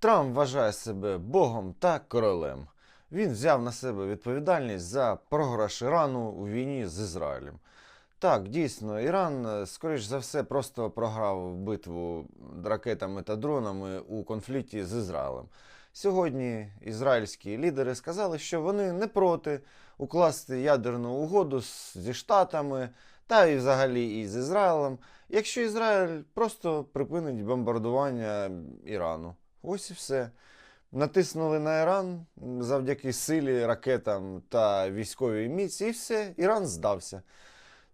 Трамп вважає себе Богом та королем. Він взяв на себе відповідальність за програш Ірану у війні з Ізраїлем. Так, дійсно, Іран, е, скоріш за все, просто програв битву ракетами та дронами у конфлікті з Ізраїлем. Сьогодні ізраїльські лідери сказали, що вони не проти укласти ядерну угоду зі Штатами та і взагалі і з Ізраїлем, якщо Ізраїль просто припинить бомбардування Ірану. Ось і все. Натиснули на Іран завдяки силі, ракетам та військовій міці, і все, Іран здався.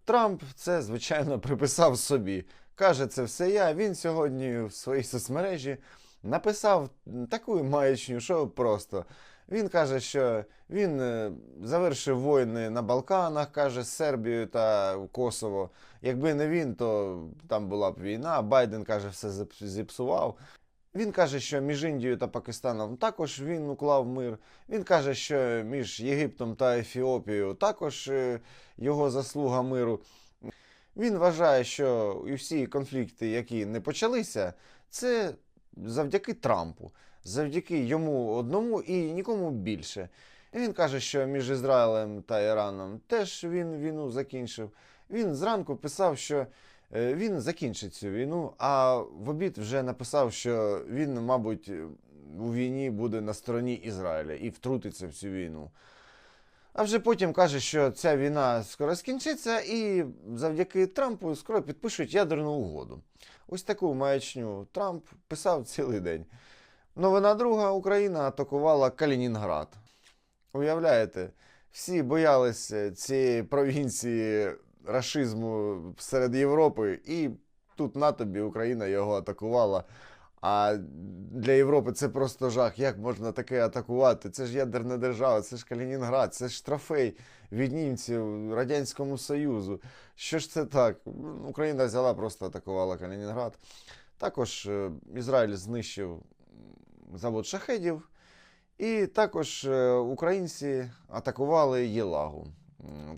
Трамп це, звичайно, приписав собі. Каже, це все я. Він сьогодні в своїй соцмережі написав таку маячню, що просто. Він каже, що він е, завершив воїни на Балканах, каже, з Сербією та Косово. Якби не він, то там була б війна. Байден каже, все зіпсував. Він каже, що між Індією та Пакистаном також він уклав мир. Він каже, що між Єгиптом та Ефіопією також е, його заслуга миру. Він вважає, що і всі конфлікти, які не почалися, це завдяки Трампу, завдяки йому одному і нікому більше. Він каже, що між Ізраїлем та Іраном теж він війну закінчив. Він зранку писав, що він закінчить цю війну, а в обід вже написав, що він, мабуть, у війні буде на стороні Ізраїля і втрутиться в цю війну. А вже потім каже, що ця війна скоро скінчиться, і завдяки Трампу скоро підпишуть ядерну угоду. Ось таку маячню Трамп писав цілий день. Новина друга Україна атакувала Калінінград. Уявляєте, всі боялися цієї провінції рашизму серед Європи, і тут на тобі Україна його атакувала. А для Європи це просто жах. Як можна таке атакувати? Це ж ядерна держава, це ж Калінінград, це ж трофей від німців Радянському Союзу. Що ж це так? Україна взяла, просто атакувала Калінінград. Також е, Ізраїль знищив завод шахедів. І також е, українці атакували Єлагу,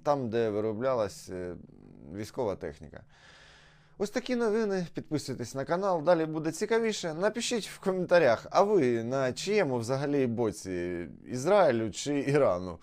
там, де вироблялась е, військова техніка. Ось такі новини. Підписуйтесь на канал. Далі буде цікавіше. Напишіть в коментарях, а ви на чиєму взагалі боці Ізраїлю чи Ірану?